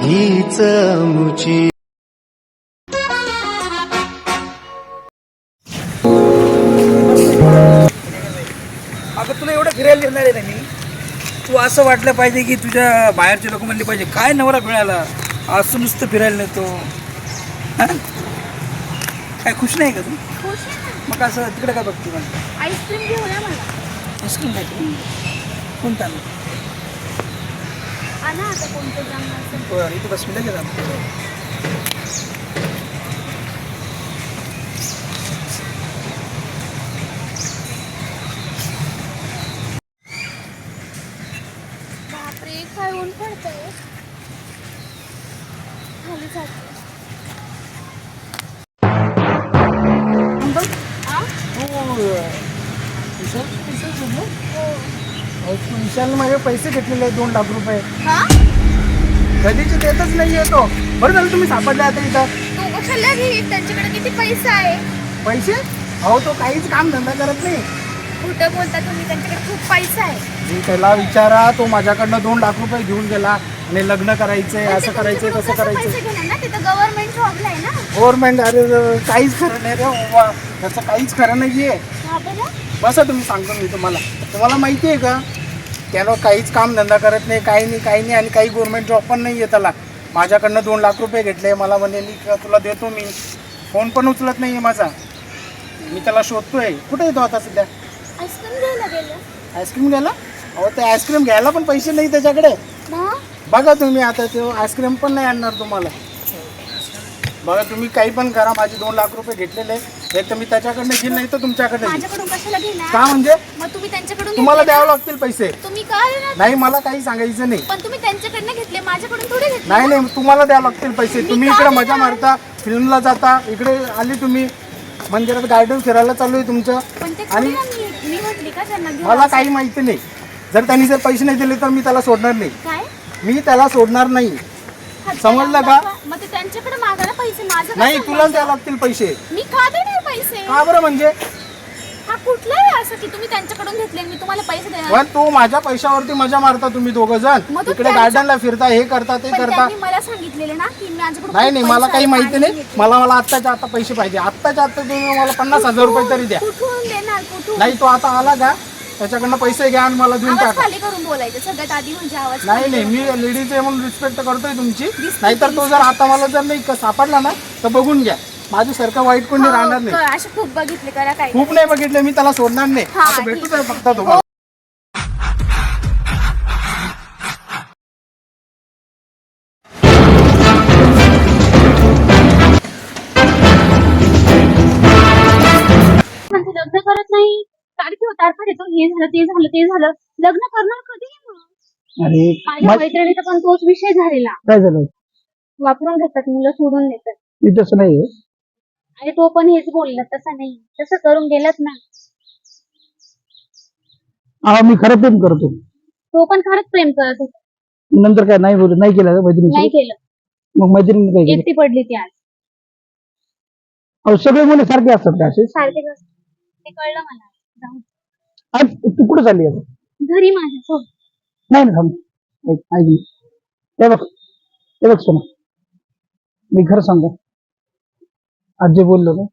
हीच मुची. अगं तुला एवढं फिरायला येणार आहे ना मी? तू असं वाटलं पाहिजे की तुझ्या बाहेरचे लोक म्हणले पाहिजे काय नवरा मिळाला असं नुसतं फिरायला नेतो. हां? काय खुश नाही का तू? मग असं तिकडे काय बघते मला आईस्क्रीम घेऊन या मला. आईस्क्रीम खायचं कोणता? आणू? आणा आता कोणतं जाम असेल बरं इथे बस मी लगेच आणतो. बापरे काय ऊन पडतंय खाली जाते? विशाल विशाल बोललो? हो. तू विशालने माझे पैसे घेतलेले आहेत दोन लाख रुपये. हा? कधीचे देतच नाही येतो बरं झालं तुम्ही सापडले आता इथं. तो कशाला त्यांच्याकडे किती पैसा आहे? पैसे? अहो तो काहीच काम धंदा करत नाही. कुठं बोलता तुम्ही. त्यांच्याकडे खूप पैसा आहे मी त्याला विचारा तो माझ्याकडनं दोन लाख रुपये घेऊन गेला. आणि लग्न करायचंय असं करायचंय तसं पैसे घेणार ना? तिथं गव्हर्नमेंट जॉबला आहे ना? गव्हर्नमेंट अरे काहीच खरं नाही रे बाबा त्याचं काहीच खरं नाही आहे बरं बसा तुम्ही सांगतो मी तुम्हाला. तुम्हाला माहिती आहे का? त्यानं काहीच काम धंदा करत नाही काही नाही काही नाही आणि काही गव्हर्नमेंट जॉब पण नाही आहे त्याला. माझ्याकडनं दोन लाख रुपये घेतले मला म्हणे मी का तुला देतो मी. फोन पण उचलत नाही आहे माझा. मी त्याला शोधतोय. कुठे येतो आता सध्या? आईस्क्रीम घ्यायला गेलं. आईस्क्रीम घ्यायला? अहो ते आईस्क्रीम घ्यायला पण पैसे नाही त्याच्याकडे. बघा तुम्ही आता ते आईस्क्रीम पण नाही आणणार तुम्हाला. बघा तुम्ही काही पण करा. माझे दोन लाख रुपये घेतलेले. एक तर मी त्याच्याकडनं घेईन नाही तर तुमच्याकडे घेईन. माझ्याकडून कशाला घेणार? का म्हणजे? मग तुम्ही त्यांच्याकडून तुम्हाला घेतले द्यावं ना? लागतील पैसे. तुम्ही काय देणार? नाही मला काही सांगायचं नाही. पण तुम्ही त्यांच्याकडनं घेतले माझ्याकडून थोडे घेतले नाही नाही तुम्हाला द्यावं लागतील पैसे. मी तुम्ही का इकडे मजा देणार? मारता फिल्मला जाता इकडे आली तुम्ही. मंदिरात गार्डन फिरायला चालू आहे तुमचं. पण ते आणि थोडी ना मी मी म्हटली का त्यांना घेऊन मला. काही माहिती नाही. जर त्यांनी जर पैसे नाही दिले तर मी त्याला सोडणार नाही. काय? मी त्याला सोडणार नाही. समजलं का? दाखवा. मग ते त्यांच्याकडे पैसे माझं काय नाही संबंध? तुलाच द्यावं लागतील पैसे. मी का देणार पैसे? का बरं म्हणजे? हा कुठला आहे असं की तुम्ही त्यांच्याकडून घेतले आणि मी तुम्हाला पैसे देणार? पण तो माझ्या पैशावरती मजा मारता तुम्ही दोघं जण. मग तो इकडे गार्डनला फिरता हे करता ते पण करता. त्यांनी मला सांगितलेले ना की माझ्याकडे नाही खूप नाही मला पैसा काही आहे, माहिती नाही. घेतले. मला मला आत्ताच्या आता पैसे पाहिजे. आत्ताच्या आत्ता तुम्ही मला पन्नास हजार रुपये तरी द्या. कुठून देणार? कुठून? नाही तो आता आला का? त्याच्याकडनं पैसे घ्या आणि मला देऊन आवाज टाका. खाली करून बोलायचं सगळ्यात आधी म्हणजे आवाज नाही नाही मी लेडीज आहे म्हणून रिस्पेक्ट करतोय तुमची. नाहीतर तो जर आता मला जर नाही क- सापडला ना तर बघून घ्या. माझ्यासारखं वाईट कोणी राहणार हो, नाही. क- असे खूप बघितले करा काय खूप नाही. बघितले मी त्याला सोडणार नाही. हा, आता ठीक भेटूच. आहे. फक्त तुम्हाला. तारखा देतो हे झालं ते झालं ते झालं. लग्न करणार कधी? अरे माझ्या मैत्रिणीचा पण तोच विषय झालेला. काय झालं? वापरून घेतात मुलं सोडून देतात. मी तसं नाही आणि तो पण हेच बोलला तसं नाही. तसं करून गेलात ना. हा मी खरं प्रेम करतो. तो पण खरंच प्रेम करत होता. नंतर काय नाही बोलत नाही केलं नाही मैत्रिणी केलं. मग मैत्रिणी काय केलं? एकटी पडली ती आज. अहो सगळे मुलं सारखे असतात का असे? सारखेच असतात. ते कळलं मला. जाऊ. आज तू कुठं चालली आता घरी माझ्या सोड नाही ना थांब. ऐक ऐक. ना. हे बघ हे बघ सोना. मी खरं सांगतो आज जे बोललो ना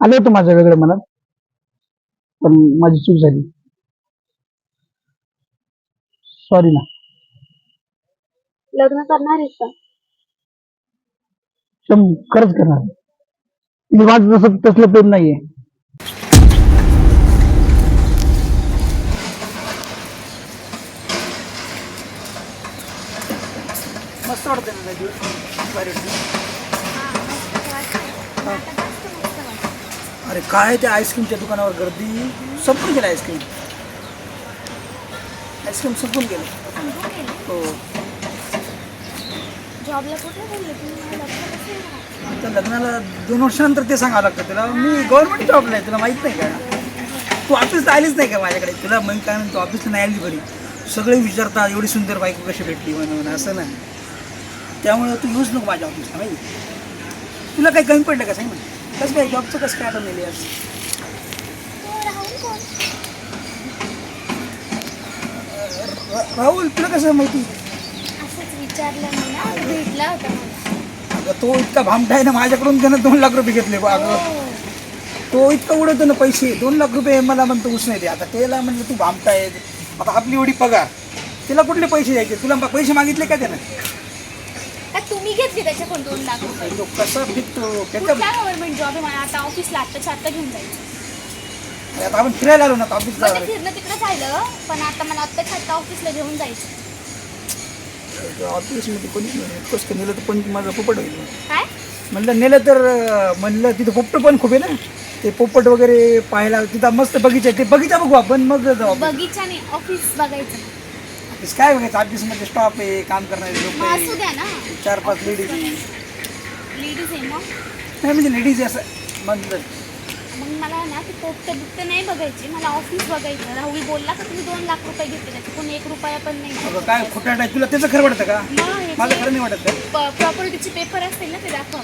आलं होतं माझ्या वेगळं मनात पण माझी चूक झाली. सॉरी ना. लग्न करणार आहेस का? शं खरंच करणार. मी माझं तसं तसलं प्रेम नाहीये. दिवस वाटतं. अरे काय त्या आईस्क्रीमच्या दुकानावर गर्दी? संपून गेलं आईस्क्रीम आईस्क्रीम संपून गेलं. हो? आता लग्नाला दोन वर्षानंतर ते सांगावं लागतं तुला. मी गव्हर्नमेंट जॉबला आहे तुला माहीत नाही का? तू ऑफिसला आलीच नाही का माझ्याकडे? तुला मग काय म्हणतो ऑफिसला नाही आली बरी. सगळे विचारतात एवढी सुंदर बायको कशी भेटली म्हणून असं ना. त्यामुळे तू येऊच नको माझ्या ऑफिसला माहिती तुला काही कमी पडलं का? सांग ना. कसं काय जॉबचं कसं काय आठवण नेली आज? तो राहुल तुला कसं माहिती? असंच विचारलं मी ना तो भेटला होता मला. अगं तो इतका भामटा आहे ना माझ्याकडून त्यानं दोन लाख रुपये घेतले बा अगं. हो. तो इतका उडवतो ना पैसे दोन लाख रुपये मला म्हणतो ऊस नाही दे. आता त्याला म्हणलं तू भामटा आहे. आता आपली एवढी पगार. तिला कुठले पैसे द्यायचे? तुला पैसे मागितले का त्यानं? का तुम्ही घेतली त्याच्याकडून दोन लाख रुपये. तो कसा फिरतो? त्याच्या कुठला गव्हर्नमेंट जॉब आहे मला आता? ऑफिसला आत्ताच्या आत्ता घेऊन जायचं. आता आपण फिरायला आलो ना ऑफिसला म्हणजे फिरणं तिकडे झालं पण आता मला आत्ताच्या आत्ता ऑफिसला घेऊन जायचं. ऑफिसमध्ये कोणी कसं नेलं तर पण माझं पोपट होईल? काय? म्हणलं नेलं तर अं, म्हणलं तिथं पोपट पण खूप आहे ना. ते पोपट वगैरे पाहायला तिथं मस्त बगीचा आहे. ते बगीचा बघू आपण. मग जाऊ आपण. बगीचाने ऑफिस बघायचं. ऑफिस काय बघायचं? ऑफिसमध्ये स्टॉप आहे काम करणारे लोक मग असू आहे द्या ना. चार पाच लेडीज लेडीज आहे मग नाही म्हणजे लेडीज असं म्हणलं मग मला ना ते पोपटे बिपटे नाही बघायचे. मला ऑफिस बघायचं. राहुल बोलला का तुम्ही दोन लाख रुपये घेतले? त्याच्याकडून एक रुपया पण नाही अगं काय खोटा आहे तुला त्याचं खरं वाटतं का? माझं खरं नाही वाटत का प्रॉपर्टीचे पेपर असतील ना ते दाखवा.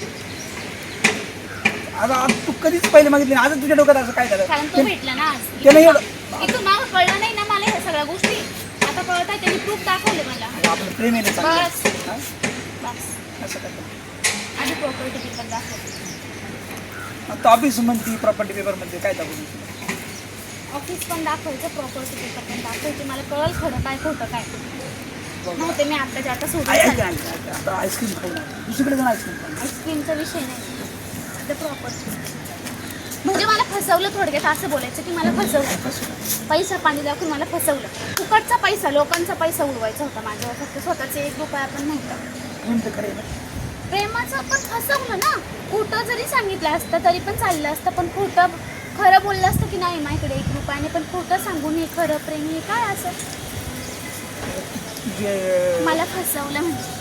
आता आज तू कधीच पहिले मागितले आज तुझ्या डोक्यात असं काय झालं? कारण तो भेटला ना आज. त्यानं एवढं इथून मागं कळलं नाही ना मला ह्या सगळ्या गोष्टी. कळत आहे त्यांनी प्रूफ दाखवले मला. आपलं प्रेम आहे ना चांगलं. बस. हा? बस. असं काय आधी प्रॉपर्टी पेपर दाखवले आता ऑफिस म्हणते प्रॉपर्टी पेपर म्हणते काय दाखवून ऑफिस पण दाखवायचं प्रॉपर्टी पेपर पण दाखवायचे. मला कळल खरं काय खोटं काय. नव्हते मी आत्ताच्या आता सोडून ऐक. ऐक, ऐक. आता आईस्क्रीम खाऊ दुसरीकडे जाऊन आईस्क्रीम खाऊ आईस्क्रीमचा विषय नाही. प्रॉपर्टी म्हणजे मला फसवलं थोडक्यात असं बोलायचं की मला फसवलं. पैसा पाणी दाखवून मला फसवलं. फुकटचा पैसा लोकांचा पैसा उडवायचा होता माझ्यावर. फक्त स्वतःचे एक रुपया पण नव्हता. प्रेमाचं पण फसवलं ना. खोटं जरी सांगितलं असतं तरी पण चाललं असतं. पण खोटं खरं बोललं असतं की नाही माझ्याकडे एक रुपयाने. पण खोटं सांगून हे खरं प्रेम हे काय असं? मला फसवलं म्हणजे.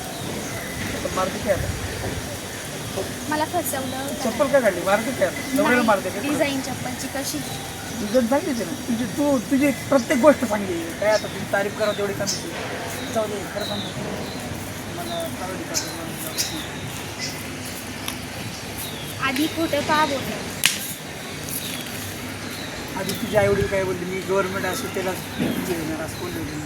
मला फसवलं चप्पल काय काढली? मारते काय? नवऱ्याला मारते काय? डिझाईन चप्पलची कशी? तुझं सांगितलं ना तुझी तू तुझी प्रत्येक गोष्ट सांगली काय आता तुझी तारीफ करा तेवढी कमी जाऊ दे खरं सांगतो. मला. आधी खोटं का बोललं? आधी तुझ्या आईवडील काय बोलली? मी गव्हर्नमेंट असं त्याला असं बोलले होते.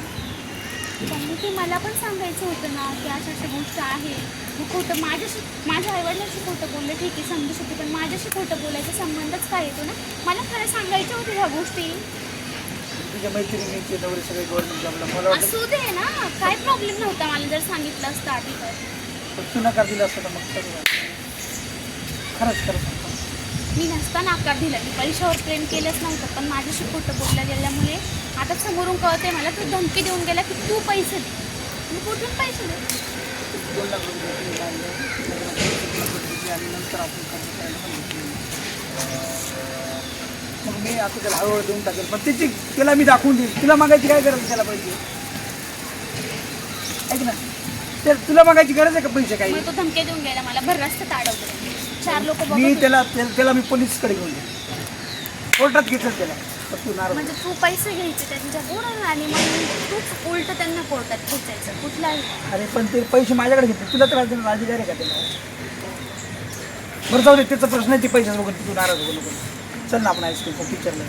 त्यांनी ते मला पण सांगायचं होतं ना की अशा अशा गोष्ट आहे. मी खोटं माझ्याशी माझ्या आईवडिलांशी खोटं बोललं ठीक आहे समजू शकते पण माझ्याशी खोटं बोलायचा संबंधच काय येतो ना? मला खरं सांगायच्या होत्या ह्या गोष्टी. तुझ्या मैत्रिणीचे नवरे सगळे गव्हर्नमेंट जॉबला मला असू दे ना काय प्रॉब्लेम नव्हता मला जर सांगितलं असतं आधी तर. पण तू नकार दिला असता तर मग झालं. खरंच खरं सांगतो मी नसता नाकार दिला. मी पैशावर प्रेम केलंच नव्हतं पण माझ्याशी खोटं बोलल्या गेल्यामुळे आता समोरून कळते मला तू धमकी देऊन गेला की तू पैसे दे. मी कुठून पैसे दे. मग मी आता त्याला हळूहळू देऊन टाकेल. पण त्याची त्याला मी दाखवून देईल. तुला मागायची काय गरज त्याला पाहिजे ऐक ना. त्या तुला मागायची गरज आहे का पैसे काही? मग तो धमक्या देऊन गेला मला भर रस्त्यात अडवलं चार लोक मी त्याला त्याला त्याला मी पोलीसकडे घेऊन कोर्टात घेतलं त्याला. पण तू नाराज म्हणजे तू पैसे घ्यायचे त्यांच्याकडून आणि मग तूच उलट त्यांना कोर्टात खेचायचं कुठलाही. अरे पण ते पैसे माझ्याकडे घेतले. तुला तर राज- अधिकार आहे का त्याला? बरं जाऊ दे. त्याचा प्रश्न आहे ते पैसे बघून. तू नाराज होऊ नको. चल ना आपण आईस्क्रीम टीचरला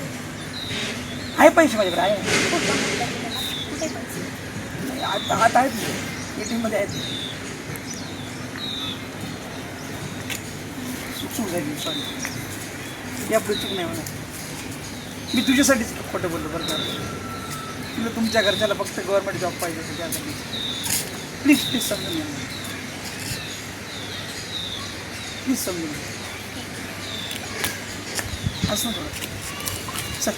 आहे पैसे माझ्याकडे आहे. कुठं म्हणतात त्याला? कुठे पैसे? नाही, आता हात आहेत. ए टी एममध्ये आहेत. चूक झाली सॉरी यापुढे चूक नाही म्हणा मी तुझ्यासाठीच खोटं बोललो बरं का. तुला तुमच्या घरच्याला फक्त गव्हर्मेंट जॉब पाहिजे होतं त्यासाठी प्लीज प्लीज समजून घ्या प्लीज समजून घ्या असं नको. चल.